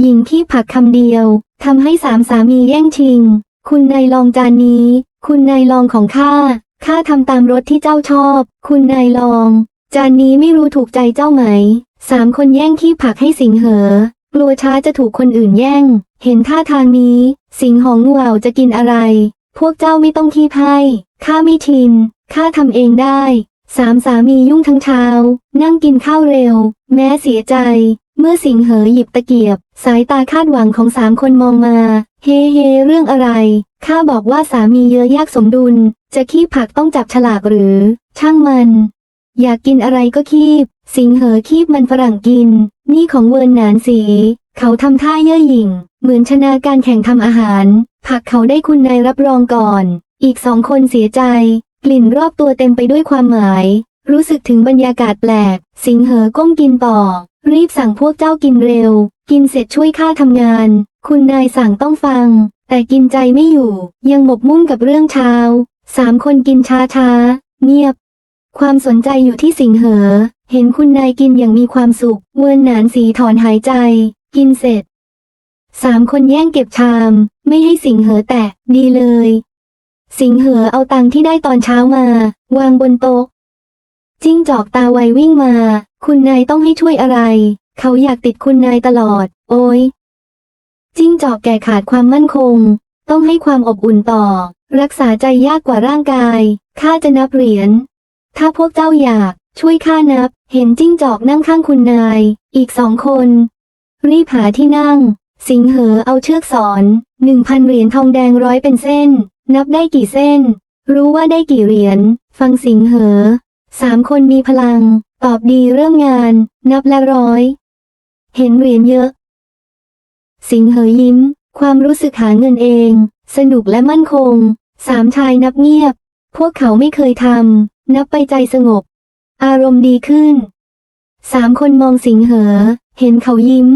หญิงขี้ผักคำเดียวทำให้สามสามีแย่งชิง คุณนายลองจานนี้ คุณนายลองของข้า ข้าทำตามรสที่เจ้าชอบ คุณนายลอง จานนี้ไม่รู้ถูกใจเจ้าไหม สามคนแย่งขี้ผักให้สิงเหอกลัวช้าจะถูกคนอื่นแย่ง เห็นท่าทางนี้ สิงหองงูเห่าจะกินอะไร พวกเจ้าไม่ต้องขี้ไพ่ข้าไม่ชิน ข้าทำเองได้ สามสามียุ่งทั้งเช้า นั่งกินข้าวเร็ว แม้เสียใจ เมื่อสิงเหอหยิบตะเกียบ สายตาคาดหวังของสามคนมองมา เฮเฮเรื่องอะไร ข้าบอกว่าสามีเยอะยากสมดุล จะคีบผักต้องจับฉลากหรือ ช่างมัน อยากกินอะไรก็คีบ สิงเหอคีบมันฝรั่งกิน นี่ของเวิร์นหนานสี เขาทำท่าเย่อหยิ่ง เหมือนชนะการแข่งทำอาหาร ผักเขาได้คุณนายรับรองก่อน อีกสองคนเสียใจ กลิ่นรอบตัวเต็มไปด้วยความหมาย รู้สึกถึงบรรยากาศแปลก สิงเหอก้มกินต่อ รีบสั่งพวกเจ้ากินเร็ว กินเสร็จช่วยข้าทำงาน คุณนายสั่งต้องฟัง แต่กินใจไม่อยู่ ยังหมกมุ่นกับเรื่องเช้าสามคนกินช้าช้าเงียบ ความสนใจอยู่ที่สิงเหอ เห็นคุณนายกินอย่างมีความสุข เวินหนานสีถอนหายใจ กินเสร็จ สามคนแย่งเก็บชาม ไม่ให้สิงเหอแตะ ดีเลย สิงเหอเอาตังที่ได้ตอนเช้ามาวางบนโต๊ะ จิ้งจอกตาไววิ่งมา คุณนายต้องให้ช่วยอะไร เขาอยากติดคุณนายตลอด โอ้ยจิ้งจอกแก่ขาดความมั่นคง ต้องให้ความอบอุ่นต่อ รักษาใจยากกว่าร่างกายข้าจะนับเหรียญ ถ้าพวกเจ้าอยาก ช่วยข้านับ เห็นจิ้งจอกนั่งข้างคุณนาย อีกสองคน รีบหาที่นั่ง สิงเหอเอาเชือกสอนหนึ่งพันเหรียญทองแดงร้อยเป็นเส้น นับได้กี่เส้น รู้ว่าได้กี่เหรียญ ฟังสิงเหอ สามคนมีพลัง ตอบดีเริ่มงาน นับและร้อย เห็นเหรียญเยอะ สิงเหอยิ้ม ความรู้สึกหาเงินเอง สนุกและมั่นคง สามชายนับเงียบ พวกเขาไม่เคยทำ นับไปใจสงบ อารมณ์ดีขึ้น สามคนมองสิงเหอ เห็นเขายิ้ม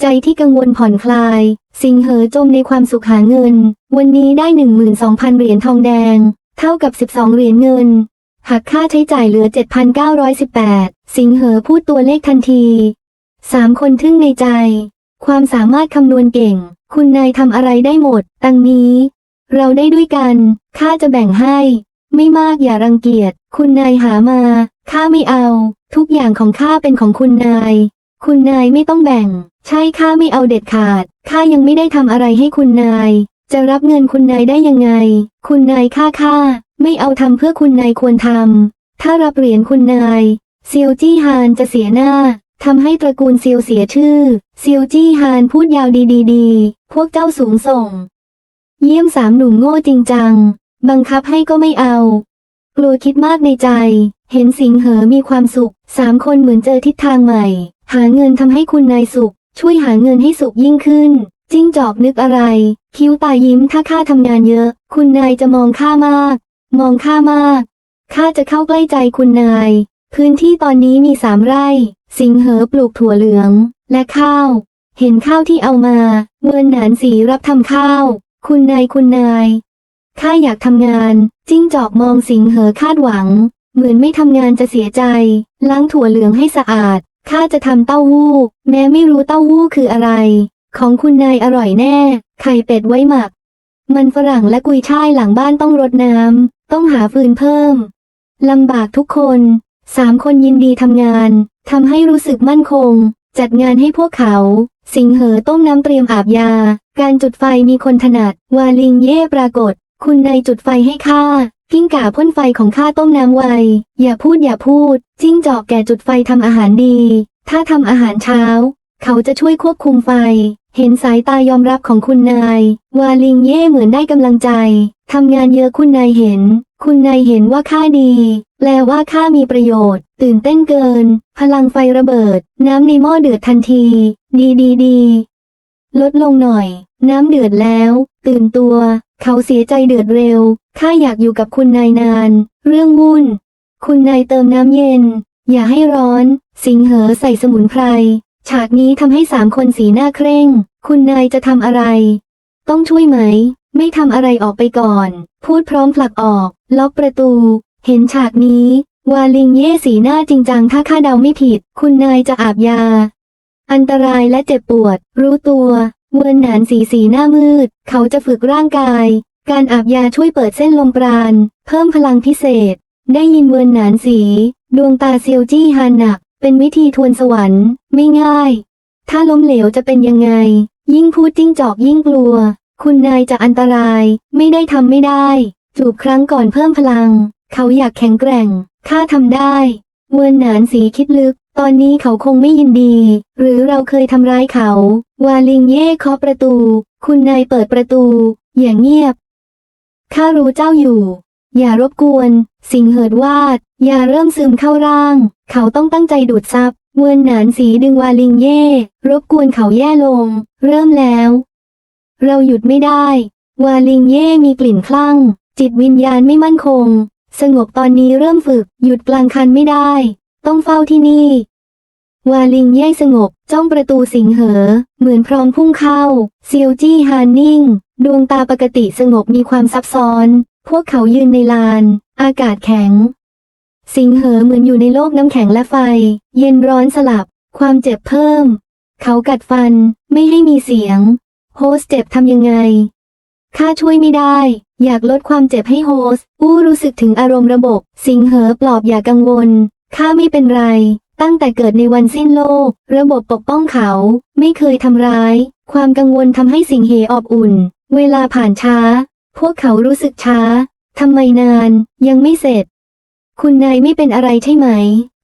ใจที่กังวลผ่อนคลาย สิงเหอจมในความสุขหาเงิน วันนี้ได้หนึ่งหมื่นสองพันเหรียญทองแดง เท่ากับสิบสองเหรียญเงิน หักค่าใช้จ่ายเหลือ 7,918 สิงเหอพูดตัวเลขทันที สามคนทึ่งในใจ ความสามารถคำนวณเก่ง คุณนายทำอะไรได้หมด ตังนี้ เราได้ด้วยกัน ข้าจะแบ่งให้ ไม่มากอย่ารังเกียจ คุณนายหามา ข้าไม่เอา ทุกอย่างของข้าเป็นของคุณนาย คุณนายไม่ต้องแบ่ง ใช่ข้าไม่เอาเด็ดขาด ข้ายังไม่ได้ทำอะไรให้คุณนาย จะรับเงินคุณนายได้ยังไง คุณนายข้าข้า ไม่เอาทำเพื่อคุณนายควรทำ ถ้ารับเหรียญคุณนาย เซียวจี้ฮานจะเสียหน้าทำให้ตระกูลเซียวเสียชื่อ เซียวจี้ฮานพูดยาวดีดีดีพวกเจ้าสูงส่ง เยี่ยมสามหนุ่มโง่จริงจัง บังคับให้ก็ไม่เอา กลัวคิดมากในใจ เห็นสิงเหอมีความสุข สามคนเหมือนเจอทิศทางใหม่ หาเงินทำให้คุณนายสุข ช่วยหาเงินให้สุขยิ่งขึ้น จิ้งจอกนึกอะไร คิ้วตายิ้มถ้าข้าทำงานเยอะ คุณนายจะมองข้ามาก มองข้ามาก ข้าจะเข้าใกล้ใจคุณนาย พื้นที่ตอนนี้มีสามไร่ สิงเหอปลูกถั่วเหลือง และข้าว เห็นข้าวที่เอามาเวินหนานสีรับทำข้าว คุณนายคุณนาย ข้าอยากทำงาน จิ้งจอกมองสิงเหอคาดหวัง เหมือนไม่ทำงานจะเสียใจ ล้างถั่วเหลืองให้สะอาด ข้าจะทำเต้าหู้ แม้ไม่รู้เต้าหู้คืออะไร ของคุณนายอร่อยแน่ ไข่เป็ดไว้หมัก มันฝรั่งและกุยช่ายหลังบ้านต้องรดน้ำ ต้องหาฟืนเพิ่ม ลำบากทุกคนสามคนยินดีทำงานทำให้รู้สึกมั่นคง จัดงานให้พวกเขา สิงเหอต้มน้ำเตรียมอาบยา การจุดไฟมีคนถนัด วาลิงเย่ปรากฏ คุณนายจุดไฟให้ข้ากิ้งก่าพ่นไฟของข้าต้มน้ำไว อย่าพูดอย่าพูด จิ้งจอกแก่จุดไฟทำอาหารดี ถ้าทำอาหารเช้า เขาจะช่วยควบคุมไฟ เห็นสายตายอมรับของคุณนาย วาลิงเย่เหมือนได้กำลังใจ ทำงานเยอะคุณนายเห็น คุณนายเห็นว่าข้าดี แปลว่าข้ามีประโยชน์ ตื่นเต้นเกิน พลังไฟระเบิด น้ำในหม้อเดือดทันที ดีดีดีลดลงหน่อย น้ำเดือดแล้ว ตื่นตัว เขาเสียใจเดือดเร็ว ข้าอยากอยู่กับคุณนายนาน เรื่องวุ่น คุณนายเติมน้ำเย็น อย่าให้ร้อน สิงเหอใส่สมุนไพร ฉากนี้ทำให้สามคนสีหน้าเคร่ง คุณนายจะทำอะไร ต้องช่วยไหม ไม่ทำอะไรออกไปก่อน พูดพร้อมผลักออก ล็อกประตู เห็นฉากนี้ วาลิงเย่สีหน้าจริงจังถ้าข้าเดาไม่ผิด คุณนายจะอาบยา อันตรายและเจ็บปวด รู้ตัวเวินหนานสีสีหน้ามืด เขาจะฝึกร่างกาย การอาบยาช่วยเปิดเส้นลมปราณ เพิ่มพลังพิเศษ ได้ยินเวินหนานสี ดวงตาเซียวจี้ฮานหนัก เป็นวิธีทวนสวรรค์ ไม่ง่าย ถ้าล้มเหลวจะเป็นยังไง ยิ่งพูดจิ้งจอกยิ่งกลัว คุณนายจะอันตราย ไม่ได้ทำไม่ได้ จูบครั้งก่อนเพิ่มพลัง เขาอยากแข็งแกร่ง ข้าทำได้ เวินหนานสีคิดลึก ตอนนี้เขาคงไม่ยินดี หรือเราเคยทำร้ายเขา วาลิงเย่เคาะประตู คุณนายเปิดประตู อย่างเงียบ ข้ารู้เจ้าอยู่ อย่ารบกวน สิงเหิดวาด อย่าเริ่มซึมเข้าร่าง เขาต้องตั้งใจดูดซับ เวินหนานสีดึงวาลิงเย่ รบกวนเขาแย่ลง เริ่มแล้ว เราหยุดไม่ได้ วาลิงเย่มีกลิ่นคลั่ง จิตวิญญาณไม่มั่นคง สงบตอนนี้เริ่มฝึก หยุดกลางคันไม่ได้ ต้องเฝ้าที่นี่ วาลิงเย่สงบ จ้องประตูสิงเหอ เหมือนพร้อมพุ่งเข้า เซียวจี้ฮานนิ่ง ดวงตาปกติสงบมีความซับซ้อน พวกเขายืนในลาน อากาศแข็ง สิงเหอเหมือนอยู่ในโลกน้ำแข็งและไฟ เย็นร้อนสลับ ความเจ็บเพิ่ม เขากัดฟัน ไม่ให้มีเสียง โฮสเจ็บทำยังไงข้าช่วยไม่ได้ อยากลดความเจ็บให้โฮสอู้รู้สึกถึงอารมณ์ระบบ สิงเหอปลอบอย่ากังวลข้าไม่เป็นไร ตั้งแต่เกิดในวันสิ้นโลก ระบบปกป้องเขา ไม่เคยทำร้าย ความกังวลทำให้สิงเหอบอุ่น เวลาผ่านช้า พวกเขารู้สึกช้าทำไมนาน ยังไม่เสร็จ คุณนายไม่เป็นอะไรใช่ไหม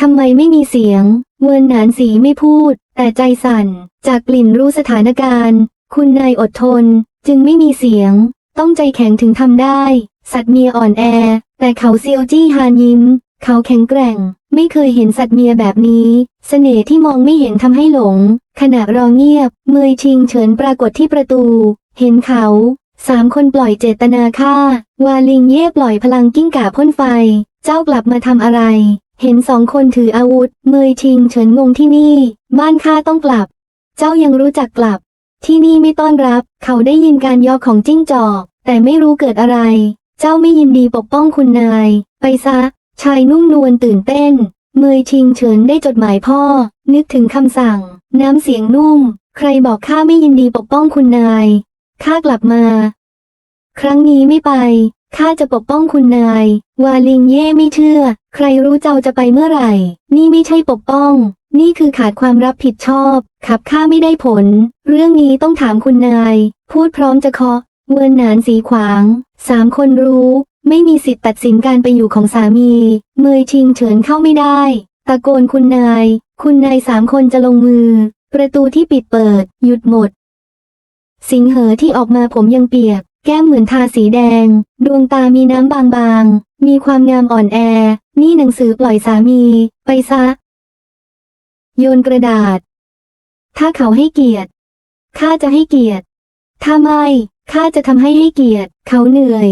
ทำไมไม่มีเสียง เวินหนานสีไม่พูด แต่ใจสั่น จากกลิ่นรู้สถานการณ์ คุณนายอดทน จึงไม่มีเสียง ต้องใจแข็งถึงทำได้ สัตว์เมียอ่อนแอ แต่เขาเซียวจี้ฮานยิ้ม เขาแข็งแกร่ง ไม่เคยเห็นสัตว์เมียแบบนี้เสน่ห์ที่มองไม่เห็นทำให้หลง ขณะรอเงียบ เมยชิงเฉินปรากฏที่ประตู เห็นเขา สามคนปล่อยเจตนาฆ่า วาลิงเย่ปล่อยพลังกิ้งก่าพ่นไฟ เจ้ากลับมาทำอะไร เห็นสองคนถืออาวุธ เมยชิงเฉินงงที่นี่ บ้านข้าต้องกลับ เจ้ายังรู้จักกลับ ที่นี่ไม่ต้อนรับ เขาได้ยินการยอของจิ้งจอก แต่ไม่รู้เกิดอะไร เจ้าไม่ยินดีปกป้องคุณนาย ไปซะ ชายนุ่มนวลตื่นเต้น เมยชิงเฉินได้จดหมายพ่อ นึกถึงคำสั่ง น้ำเสียงนุ่ม ใครบอกข้าไม่ยินดีปกป้องคุณนายข้ากลับมา ครั้งนี้ไม่ไป ข้าจะปกป้องคุณนาย วาลิงเย่ไม่เชื่อ ใครรู้เจ้าจะไปเมื่อไหร่ นี่ไม่ใช่ปกป้อง นี่คือขาดความรับผิดชอบ ขับข้าไม่ได้ผล เรื่องนี้ต้องถามคุณนาย พูดพร้อมจะเคาะเวินหนานสีขวาง สามคนรู้ ไม่มีสิทธิ์ตัดสินการไปอยู่ของสามี เมยชิงเฉินเข้าไม่ได้ ตะโกนคุณนาย คุณนายสามคนจะลงมือ ประตูที่ปิดเปิด หยุดหมด สิงเหอที่ออกมาผมยังเปียก แก้มเหมือนทาสีแดง ดวงตามีน้ำบางๆ มีความงามอ่อนแอ นี่หนังสือปล่อยสามี ไปซะ โยนกระดาษ ถ้าเขาให้เกียรติ ข้าจะให้เกียรติ ถ้าไม่ ข้าจะทำให้ให้เกียรติ เขาเหนื่อย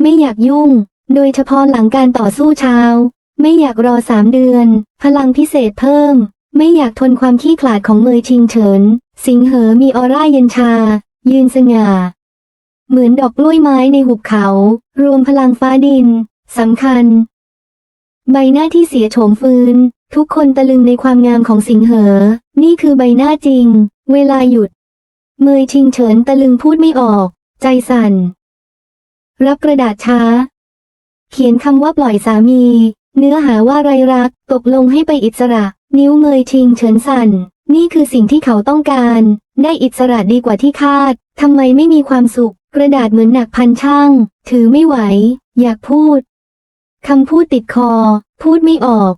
ไม่อยากยุ่ง โดยเฉพาะหลังการต่อสู้เช้า ไม่อยากรอสามเดือน พลังพิเศษเพิ่ม ไม่อยากทนความขี้ขลาดของเมยชิงเฉิน สิงเหอมีออร่าเย็นชา ยืนสง่า เหมือนดอกกล้วยไม้ในหุบเขา รวมพลังฟ้าดินสำคัญ ใบหน้าที่เสียโฉมฟื้น ทุกคนตะลึงในความงามของสิงเหอ นี่คือใบหน้าจริง เวลาหยุด เมยชิงเฉินตะลึงพูดไม่ออก ใจสั่น รับกระดาษช้า เขียนคำว่าปล่อยสามี เนื้อหาว่าไรรัก ตกลงให้ไปอิสระ นิ้วเมยชิงเฉินสั่น นี่คือสิ่งที่เขาต้องการ ได้อิสระดีกว่าที่คาดทำไมไม่มีความสุข กระดาษเหมือนหนักพันช่าง ถือไม่ไหว อยากพูด คำพูดติดคอ พูดไม่ออก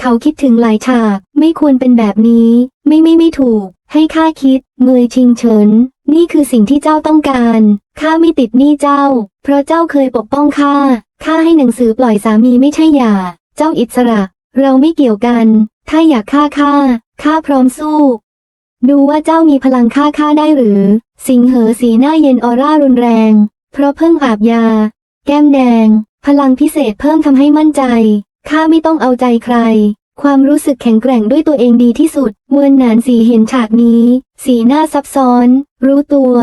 เขาคิดถึงหลายฉาก ไม่ควรเป็นแบบนี้ ไม่ไม่ไม่ถูก ให้ข้าคิด เมยชิงเฉิน นี่คือสิ่งที่เจ้าต้องการ ข้าไม่ติดหนี้เจ้า เพราะเจ้าเคยปกป้องข้า ข้าให้หนังสือปล่อยสามีไม่ใช่หย่า เจ้าอิสระ เราไม่เกี่ยวกัน ถ้าอยากฆ่าข้า ข้าพร้อมสู้ ดูว่าเจ้ามีพลังฆ่าข้าได้หรือ สิงเหอสีหน้าเย็นออร่ารุนแรง เพราะเพิ่งอาบยา แก้มแดง พลังพิเศษเพิ่มทำให้มั่นใจ ข้าไม่ต้องเอาใจใคร ความรู้สึกแข็งแกร่งด้วยตัวเองดีที่สุดเวินหนานสีเห็นฉากนี้ สีหน้าซับซ้อน รู้ตัว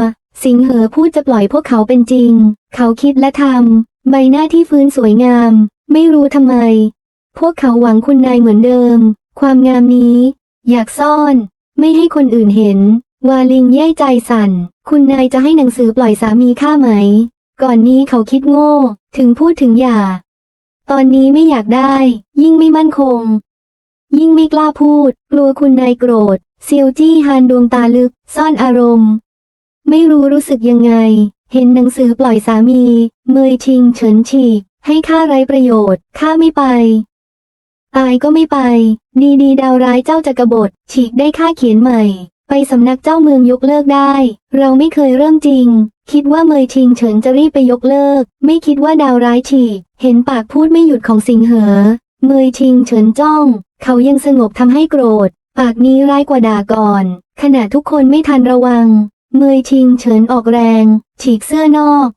สิงเหอพูดจะปล่อยพวกเขาเป็นจริง เขาคิดและทำ ใบหน้าที่ฟื้นสวยงาม ไม่รู้ทำไม พวกเขาหวังคุณนายเหมือนเดิม ความงามนี้ อยากซ่อน ไม่ให้คนอื่นเห็น วาลิงแย่ใจสั่น คุณนายจะให้หนังสือปล่อยสามีข้าไหม ก่อนนี้เขาคิดโง่ ถึงพูดถึงอย่า ตอนนี้ไม่อยากได้ ยิ่งไม่มั่นคง ยิ่งไม่กล้าพูด กลัวคุณนายโกรธ เซียวจี้ฮานดวงตาลึก ซ่อนอารมณ์ ไม่รู้รู้สึกยังไง เห็นหนังสือปล่อยสามี เมยชิงเฉินฉีกให้ข้าไร้ประโยชน์ ข้าไม่ไป ตายก็ไม่ไป ดีดีดาวร้ายเจ้าจะกรบฏฉีกได้ค่าเขียนใหม่ ไปสำนักเจ้าเมืองยกเลิกได้ เราไม่เคยเริ่มจริง คิดว่าเมยชิงเฉินจะรีบไปยกเลิก ไม่คิดว่าดาวร้ายฉีก เห็นปากพูดไม่หยุดของสิงเหอ เมยชิงเฉินจ้อง เขายังสงบทำให้โกรธ ปากนี้ร้ายกว่าด่าก่อน ขณะทุกคนไม่ทันระวัง เมยชิงเฉินออกแรง ฉีกเสื้อนอก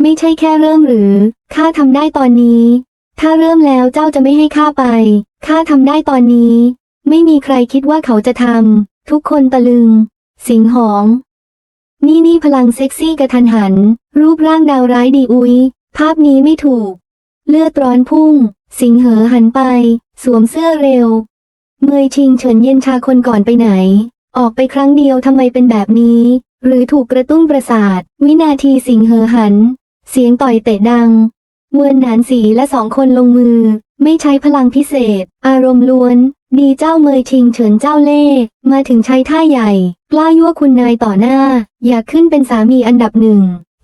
ไม่ใช่แค่เริ่มหรือข้าทำได้ตอนนี้ ถ้าเริ่มแล้วเจ้าจะไม่ให้ข้าไป ข้าทำได้ตอนนี้ ไม่มีใครคิดว่าเขาจะทำ ทุกคนตะลึง สิงหอง นี่นี่พลังเซ็กซี่กระทันหัน รูปร่างดาวร้ายดีอุย ภาพนี้ไม่ถูก เลือดร้อนพุ่ง สิงเหอหันไป สวมเสื้อเร็ว เมยชิงเฉินเย็นชาคนก่อนไปไหน ออกไปครั้งเดียวทำไมเป็นแบบนี้ หรือถูกกระตุ้นประสาท วินาทีสิงเหอหัน เสียงต่อยเตะดังเมือนหนานสีและสองคนลงมือ ไม่ใช้พลังพิเศษ อารมณ์ล้วน ดีเจ้าเมยชิงเฉินเจ้าเล่มาถึงใช้ท่าใหญ่ กล้ายั่วคุณนายต่อหน้า อยากขึ้นเป็นสามีอันดับหนึ่ง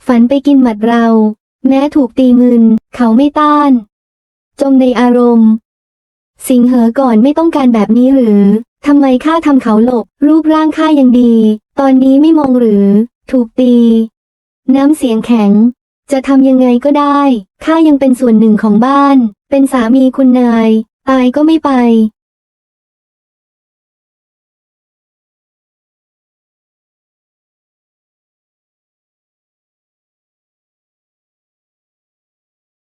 ฝันไปกินหมัดเรา แม้ถูกตีมึนเขาไม่ต้าน จมในอารมณ์ สิงเหอก่อนไม่ต้องการแบบนี้หรือทำไมข้าทำเขาหลบ รูปร่างข้ายังดี ตอนนี้ไม่มองหรือ ถูกตี น้ำเสียงแข็ง จะทำยังไงก็ได้ ข้ายังเป็นส่วนหนึ่งของบ้าน เป็นสามีคุณนาย ตายก็ไม่ไป